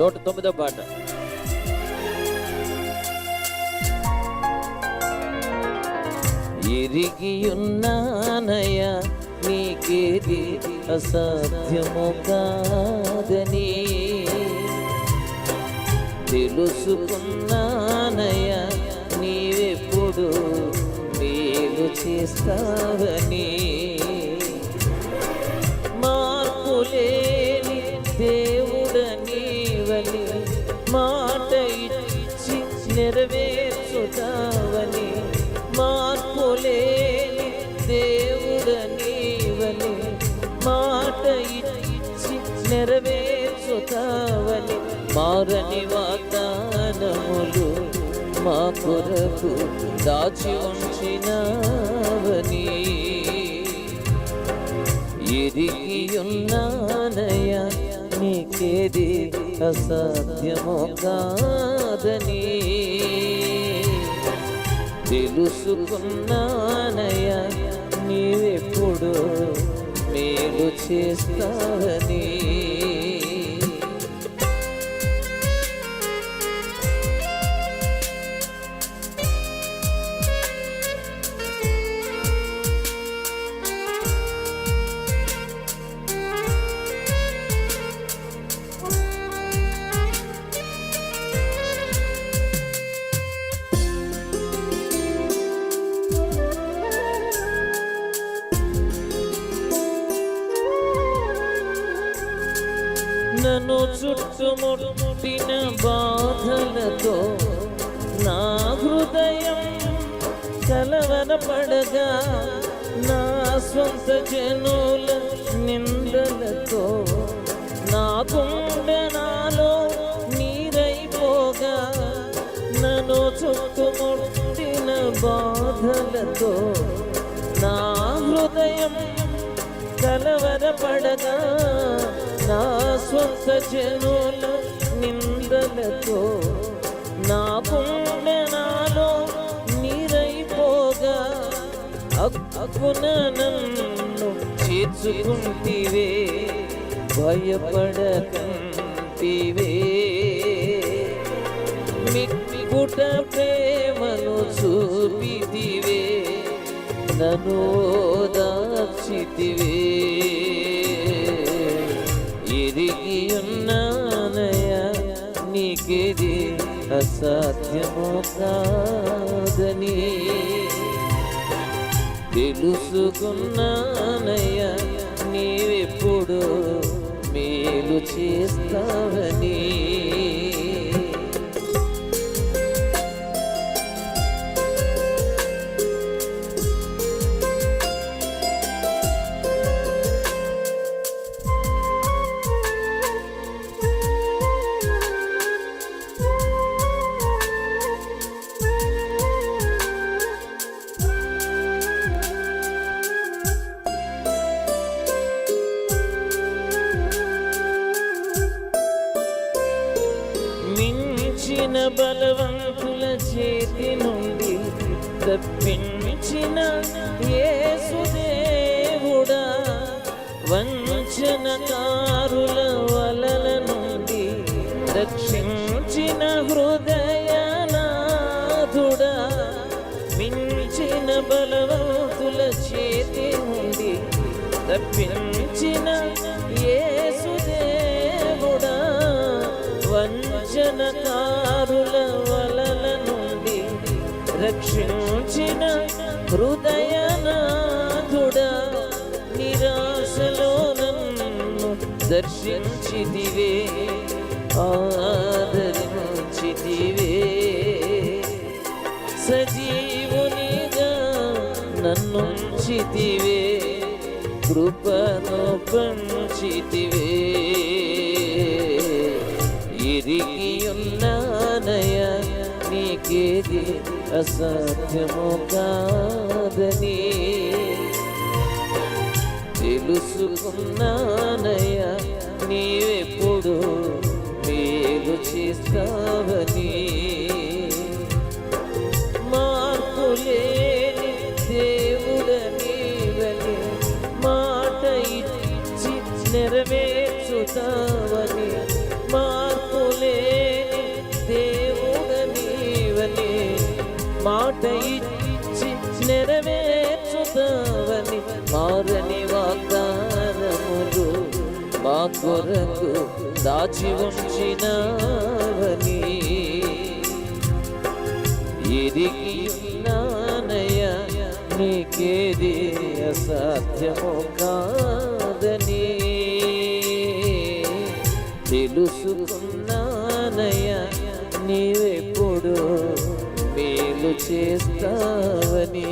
నూట తొమ్మిదో పాట ఎరిగియున్నానయ నీకేది అసాధ్యము కాదని తెలుసుకున్నానయ్యా నీవెప్పుడు మేలు చేస్తావని మారని వాగ్దానములు మా కొరకు దాచి ఉంచినవని. ఎరిగియున్నానయ నీకేది అసాధ్యము కాదని. తెలుసుకున్నానయ నీవెప్పుడు మేలు చేస్తావని. చుట్టుముట్టిన బాధలతో నా హృదయం కలవరపడగా నా స్వంత జనుల నిందలతో నా గుండె నీరైపోగా నన్ను చుట్టుముట్టిన బాధలతో నా హృదయం కలవరపడగా నా స్వంత జనుల నిందలతో నా గుండె నాలో నీరైపోగా అక్కున నన్ను చేర్చుకుంటివే భయపడకంటివే. మిక్కుట ప్రేమను చూపితివే నన్ను దాచితివే. సాధ్యము కాదని తెలుసుకున్నానయ్యా నీవెప్పుడు మేలు చేస్తావని. మించిన బలవంతుల చేతి నుండి తప్పించిన యేసుదేవుడా వంచనకారుల వలల నుండి రక్షించిన హృదయనాథుడా మించిన బలవంతుల చేతి నుండి తప్పించిన యేసుదేవుడా వంచనకారు రక్షించిన హృదయనాథుడా నిరాశలో నన్ను దర్శించిదివే ఆదరించిదివే సజీవునిగా నన్నుంచితివే కృపను పంచితివే. ఇరిగియున్న నీకేది అసాధ్యము కాదని తెలుసుకున్నానయ నీవెప్పుడు చేస్తావని మార్పులేని దేవుడనీవని మాట ఇచ్చి నెరవేర్చుతావని కొరకు దాచి ఉంచినవని ఎదిగి ఉన్నానయ్య నీకేది అసాధ్యము కాదని. తెలుసుకున్నానయ్య నీవెప్పుడు మేలు చేస్తావని.